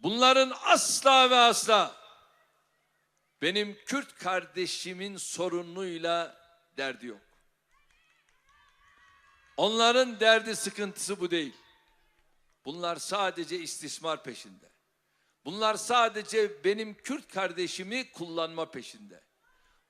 Bunların asla ve asla benim Kürt kardeşimin sorunuyla derdi yok. Onların derdi sıkıntısı bu değil. Bunlar sadece istismar peşinde. Bunlar sadece benim Kürt kardeşimi kullanma peşinde.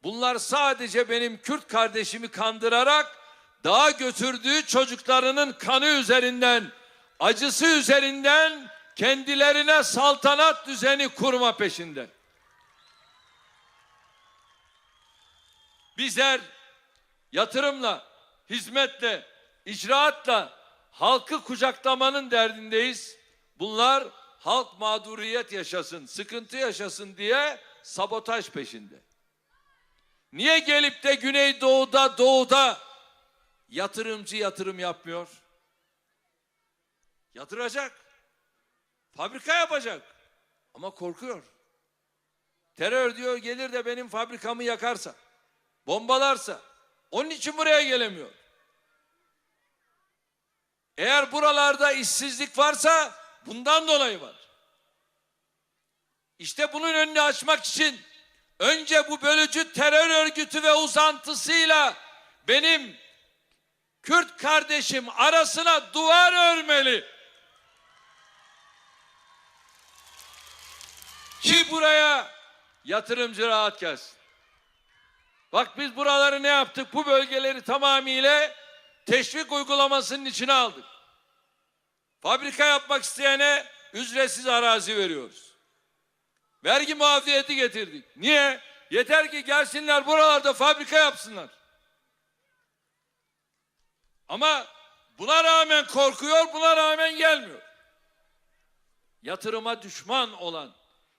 Bunlar sadece benim Kürt kardeşimi kandırarak dağa götürdüğü çocuklarının kanı üzerinden, acısı üzerinden kendilerine saltanat düzeni kurma peşinde. Bizler yatırımla, hizmetle, icraatla halkı kucaklamanın derdindeyiz. Bunlar halk mağduriyet yaşasın, sıkıntı yaşasın diye sabotaj peşinde. Niye gelip de Güneydoğu'da, Doğu'da yatırımcı yatırım yapmıyor? Yatıracak. Fabrika yapacak. Ama korkuyor. Terör diyor gelir de benim fabrikamı yakarsa, bombalarsa. Onun için buraya gelemiyor. Eğer buralarda işsizlik varsa bundan dolayı var. İşte bunun önünü açmak için önce bu bölücü terör örgütü ve uzantısıyla benim Kürt kardeşim arasına duvar örmeli. Ki buraya yatırımcı rahat gelsin. Bak biz buraları ne yaptık? Bu bölgeleri tamamıyla teşvik uygulamasının içine aldık. Fabrika yapmak isteyene ücretsiz arazi veriyoruz. Vergi muafiyeti getirdik. Niye? Yeter ki gelsinler buralarda fabrika yapsınlar. Ama buna rağmen korkuyor, buna rağmen gelmiyor. Yatırıma düşman olan,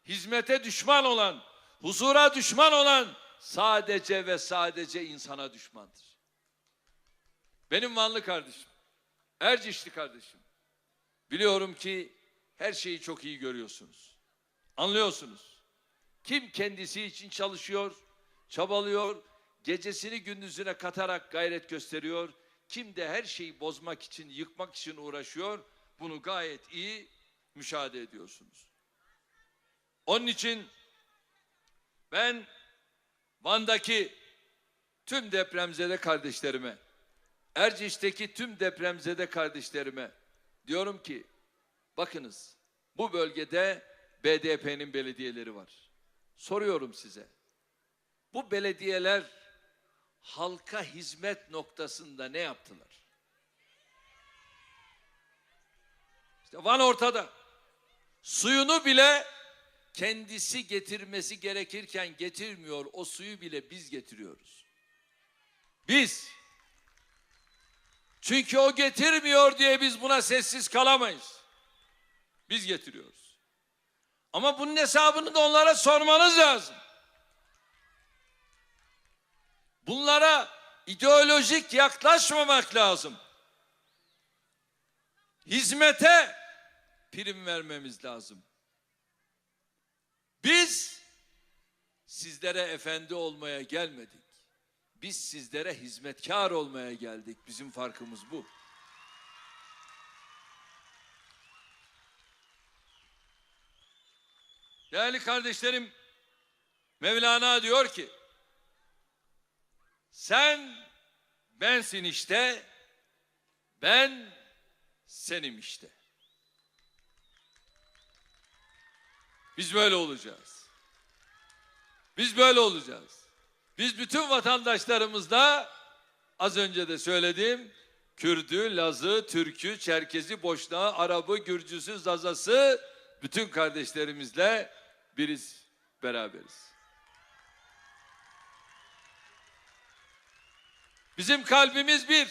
hizmete düşman olan, huzura düşman olan sadece ve sadece insana düşmandır. Benim Vanlı kardeşim, Ercişli kardeşim. Biliyorum ki her şeyi çok iyi görüyorsunuz. Anlıyorsunuz. Kim kendisi için çalışıyor, çabalıyor, gecesini gündüzüne katarak gayret gösteriyor. Kim de her şeyi bozmak için, yıkmak için uğraşıyor. Bunu gayet iyi müşahede ediyorsunuz. Onun için ben Van'daki tüm depremzede kardeşlerime, Erciş'teki tüm depremzede kardeşlerime diyorum ki bakınız bu bölgede BDP'nin belediyeleri var. Soruyorum size. Bu belediyeler halka hizmet noktasında ne yaptılar? İşte Van ortada. Suyunu bile kendisi getirmesi gerekirken getirmiyor. O suyu bile biz getiriyoruz. Biz. Çünkü o getirmiyor diye biz buna sessiz kalamayız. Biz getiriyoruz. Ama bunun hesabını da onlara sormanız lazım. Bunlara ideolojik yaklaşmamak lazım. Hizmete prim vermemiz lazım. Biz sizlere efendi olmaya gelmedik. Biz sizlere hizmetkar olmaya geldik. Bizim farkımız bu. Değerli kardeşlerim, Mevlana diyor ki, sen bensin işte, ben senim işte. Biz böyle olacağız. Biz böyle olacağız. Biz bütün vatandaşlarımızla az önce de söyledim, Kürdü, Lazı, Türkü, Çerkezi, Boşnağı, Arabı, Gürcüsü, Zazası bütün kardeşlerimizle biriz, beraberiz. Bizim kalbimiz bir.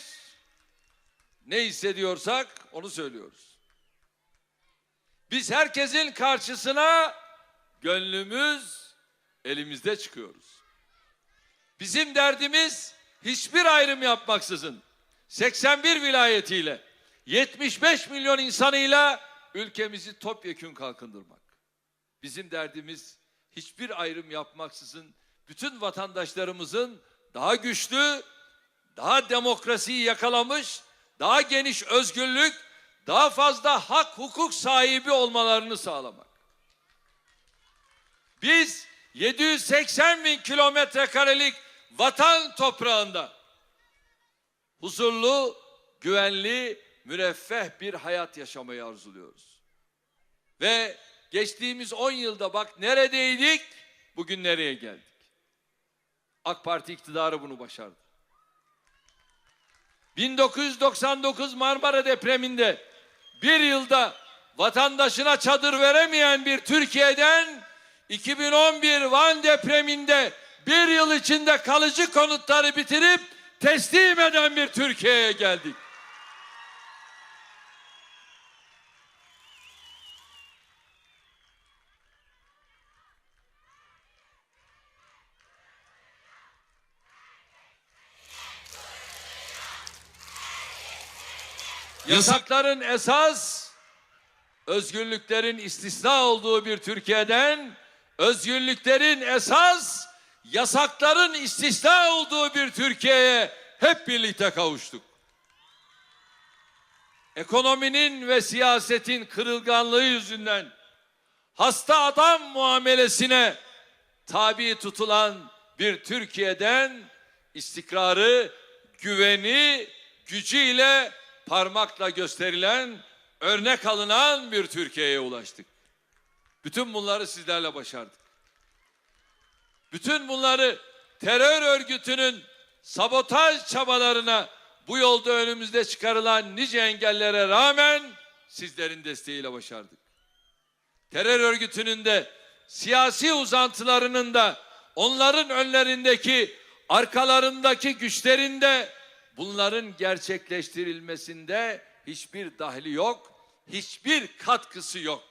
Ne hissediyorsak onu söylüyoruz. Biz herkesin karşısına gönlümüz elimizde çıkıyoruz. Bizim derdimiz hiçbir ayrım yapmaksızın 81 vilayetiyle 75 milyon insanıyla ülkemizi topyekün kalkındırmak. Bizim derdimiz hiçbir ayrım yapmaksızın bütün vatandaşlarımızın daha güçlü, daha demokrasiyi yakalamış, daha geniş özgürlük, daha fazla hak hukuk sahibi olmalarını sağlamak. Biz 780 bin kilometre karelik vatan toprağında huzurlu, güvenli, müreffeh bir hayat yaşamayı arzuluyoruz. Ve geçtiğimiz 10 yılda bak neredeydik, bugün nereye geldik. AK Parti iktidarı bunu başardı. 1999 Marmara depreminde bir yılda vatandaşına çadır veremeyen bir Türkiye'den 2011 Van depreminde bir yıl içinde kalıcı konutları bitirip teslim eden bir Türkiye'ye geldik. Yasakların esas özgürlüklerin istisna olduğu bir Türkiye'den özgürlüklerin esas yasakların istisna olduğu bir Türkiye'ye hep birlikte kavuştuk. Ekonominin ve siyasetin kırılganlığı yüzünden hasta adam muamelesine tabi tutulan bir Türkiye'den istikrarı, güveni, gücüyle parmakla gösterilen, örnek alınan bir Türkiye'ye ulaştık. Bütün bunları sizlerle başardık. Bütün bunları terör örgütünün sabotaj çabalarına bu yolda önümüzde çıkarılan nice engellere rağmen sizlerin desteğiyle başardık. Terör örgütünün de siyasi uzantılarının da onların önlerindeki arkalarındaki güçlerinde bunların gerçekleştirilmesinde hiçbir dahli yok, hiçbir katkısı yok.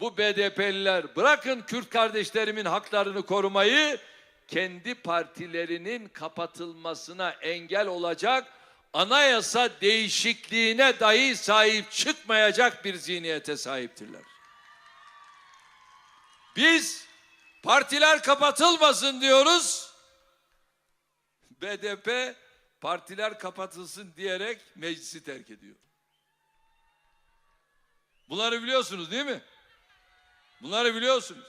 Bu BDP'liler bırakın Kürt kardeşlerimin haklarını korumayı kendi partilerinin kapatılmasına engel olacak anayasa değişikliğine dahi sahip çıkmayacak bir zihniyete sahiptirler. Biz partiler kapatılmasın diyoruz. BDP partiler kapatılsın diyerek meclisi terk ediyor. Bunları biliyorsunuz değil mi? Bunları biliyorsunuz.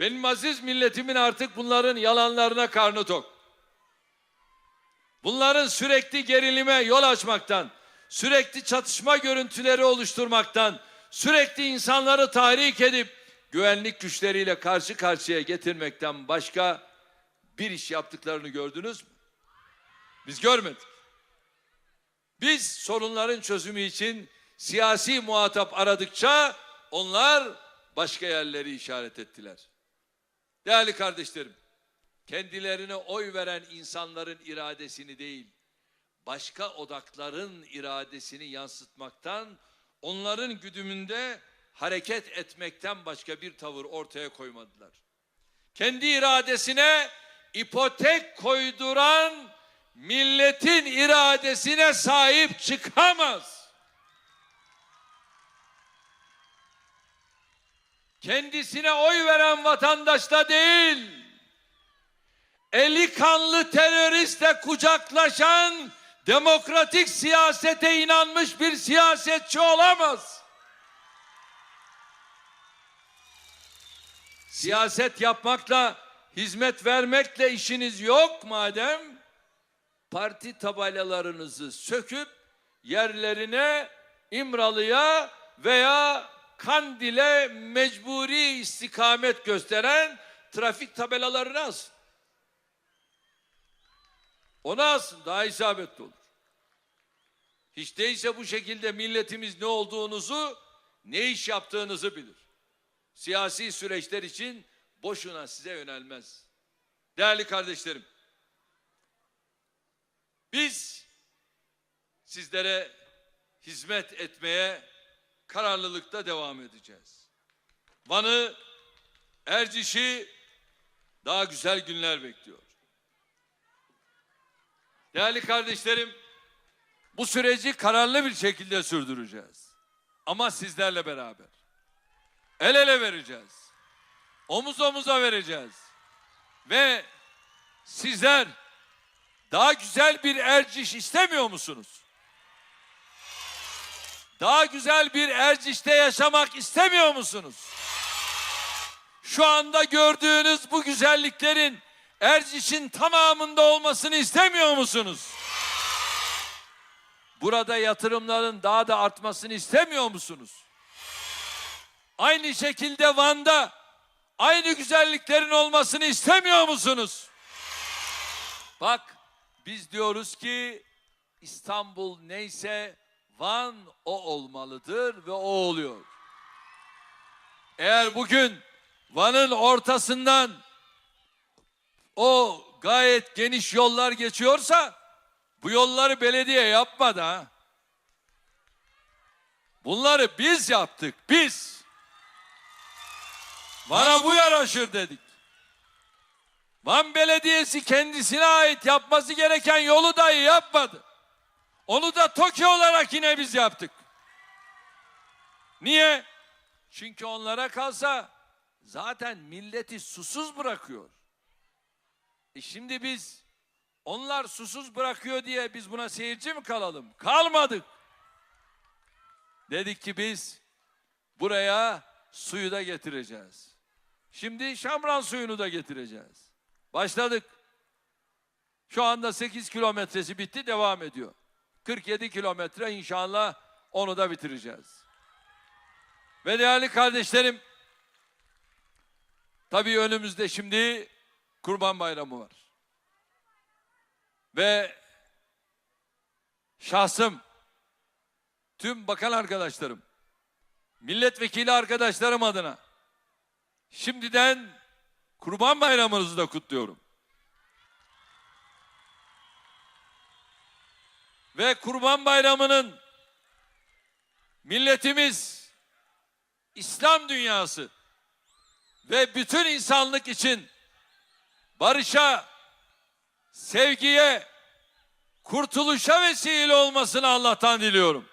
Benim aziz milletimin artık bunların yalanlarına karnı tok. Bunların sürekli gerilime yol açmaktan, sürekli çatışma görüntüleri oluşturmaktan, sürekli insanları tahrik edip güvenlik güçleriyle karşı karşıya getirmekten başka bir iş yaptıklarını gördünüz mü? Biz görmedik. Biz sorunların çözümü için siyasi muhatap aradıkça onlar başka yerleri işaret ettiler. Değerli kardeşlerim, kendilerine oy veren insanların iradesini değil, başka odakların iradesini yansıtmaktan, onların güdümünde hareket etmekten başka bir tavır ortaya koymadılar. Kendi iradesine ipotek koyduran milletin iradesine sahip çıkamaz. Kendisine oy veren vatandaşla değil, eli kanlı teröristle kucaklaşan demokratik siyasete inanmış bir siyasetçi olamaz. Siyaset yapmakla, hizmet vermekle işiniz yok madem, parti tabelalarınızı söküp yerlerine İmralı'ya veya Kandil'e mecburi istikamet gösteren trafik tabelalarını asın. Onu asın daha isabetli olur. Hiç değilse bu şekilde milletimiz ne olduğunuzu, ne iş yaptığınızı bilir. Siyasi süreçler için boşuna size yönelmez. Değerli kardeşlerim, biz sizlere hizmet etmeye kararlılıkta devam edeceğiz. Van'ı, Erciş'i daha güzel günler bekliyor. Değerli kardeşlerim, bu süreci kararlı bir şekilde sürdüreceğiz. Ama sizlerle beraber. El ele vereceğiz. Omuz omuza vereceğiz. Ve sizler daha güzel bir Erciş istemiyor musunuz? Daha güzel bir Erciş'te yaşamak istemiyor musunuz? şu anda gördüğünüz bu güzelliklerin Erciş'in tamamında olmasını istemiyor musunuz? Burada yatırımların daha da artmasını istemiyor musunuz? Aynı şekilde Van'da aynı güzelliklerin olmasını istemiyor musunuz? Bak biz diyoruz ki İstanbul neyse Van o olmalıdır ve o oluyor. Eğer bugün Van'ın ortasından o gayet geniş yollar geçiyorsa bu yolları belediye yapmadı ha. Bunları biz yaptık, biz. Bana bu yaraşır dedik. Van Belediyesi kendisine ait yapması gereken yolu dahi yapmadı. Onu da TOKİ olarak yine biz yaptık. Niye? Çünkü onlara kalsa zaten milleti susuz bırakıyor. E şimdi biz onlar susuz bırakıyor diye biz buna seyirci mi kalalım? Kalmadık. Dedik ki biz buraya suyu da getireceğiz. Şimdi şamran suyunu da getireceğiz. Başladık. Şu anda 8 kilometresi bitti devam ediyor. 47 kilometre inşallah onu da bitireceğiz. Ve değerli kardeşlerim tabii önümüzde şimdi Kurban Bayramı var. Ve şahsım tüm bakan arkadaşlarım milletvekili arkadaşlarım adına şimdiden Kurban Bayramınızı da kutluyorum. Ve Kurban Bayramı'nın milletimiz, İslam dünyası ve bütün insanlık için barışa, sevgiye, kurtuluşa vesile olmasını Allah'tan diliyorum.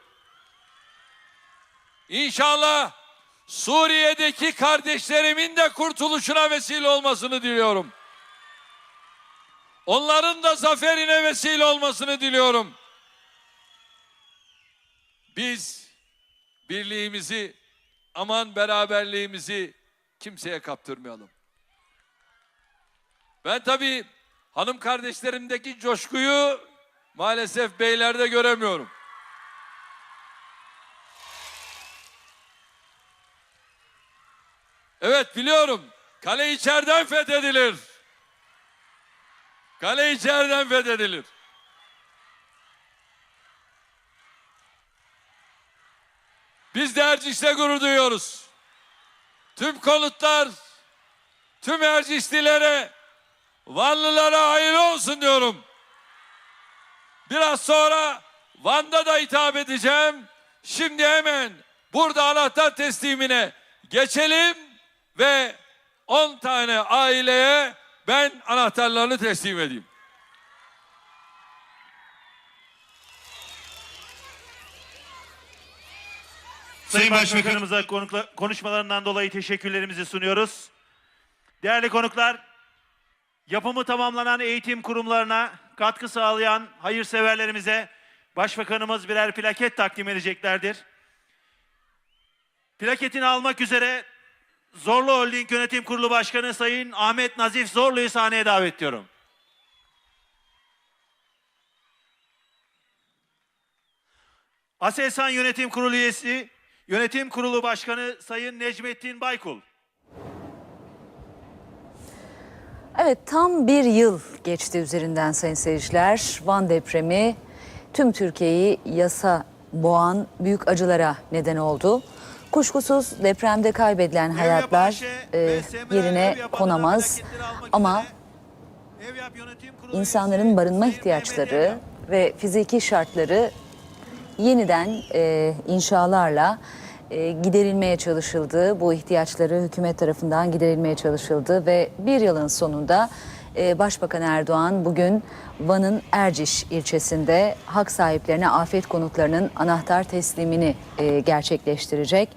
İnşallah Suriye'deki kardeşlerimin de kurtuluşuna vesile olmasını diliyorum. Onların da zaferine vesile olmasını diliyorum. Biz birliğimizi, aman beraberliğimizi kimseye kaptırmayalım. Ben tabii hanım kardeşlerimdeki coşkuyu maalesef beylerde göremiyorum. Evet biliyorum. Kale içeriden fethedilir. Kale içeriden fethedilir. Biz de Erciş'te gurur duyuyoruz. Tüm konutlar, tüm Ercişlilere, Vanlılara hayırlı olsun diyorum. Biraz sonra Van'da da hitap edeceğim. Şimdi hemen burada anahtar teslimine geçelim ve 10 tane aileye ben anahtarlarını teslim edeyim. Sayın Başbakanımıza konukla- konuşmalarından dolayı teşekkürlerimizi sunuyoruz. Değerli konuklar, yapımı tamamlanan eğitim kurumlarına katkı sağlayan hayırseverlerimize Başbakanımız birer plaket takdim edeceklerdir. Plaketini almak üzere Zorlu Holding Yönetim Kurulu Başkanı Sayın Ahmet Nazif Zorlu'yu sahneye davet ediyorum. Aselsan Yönetim Kurulu üyesi, Yönetim Kurulu Başkanı Sayın Necmettin Baykul. Evet tam bir yıl geçti üzerinden sayın seyirciler. Van depremi tüm Türkiye'yi yasa boğan büyük acılara neden oldu. Kuşkusuz depremde kaybedilen hayatlar e, yerine konamaz. Ama insanların barınma ihtiyaçları ve fiziki şartları yeniden e, inşalarla e, giderilmeye çalışıldı. Bu ihtiyaçları hükümet tarafından giderilmeye çalışıldı ve bir yılın sonunda e, Başbakan Erdoğan bugün Van'ın Erciş ilçesinde hak sahiplerine afet konutlarının anahtar teslimini e, gerçekleştirecek.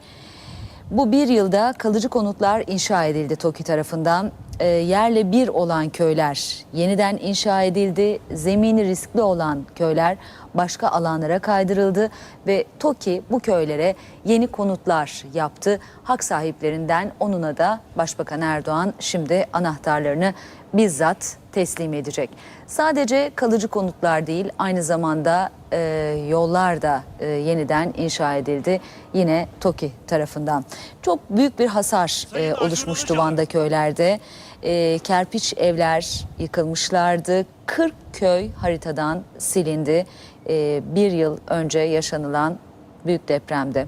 Bu bir yılda kalıcı konutlar inşa edildi TOKİ tarafından. E, yerle bir olan köyler yeniden inşa edildi. Zemini riskli olan köyler başka alanlara kaydırıldı ve TOKİ bu köylere yeni konutlar yaptı. Hak sahiplerinden onuna da Başbakan Erdoğan şimdi anahtarlarını bizzat teslim edecek. Sadece kalıcı konutlar değil aynı zamanda e, yollar da e, yeniden inşa edildi yine TOKİ tarafından. Çok büyük bir hasar e, oluşmuştu Van'da köylerde. E, kerpiç evler yıkılmışlardı. 40 köy haritadan silindi. E, bir yıl önce yaşanılan büyük depremde.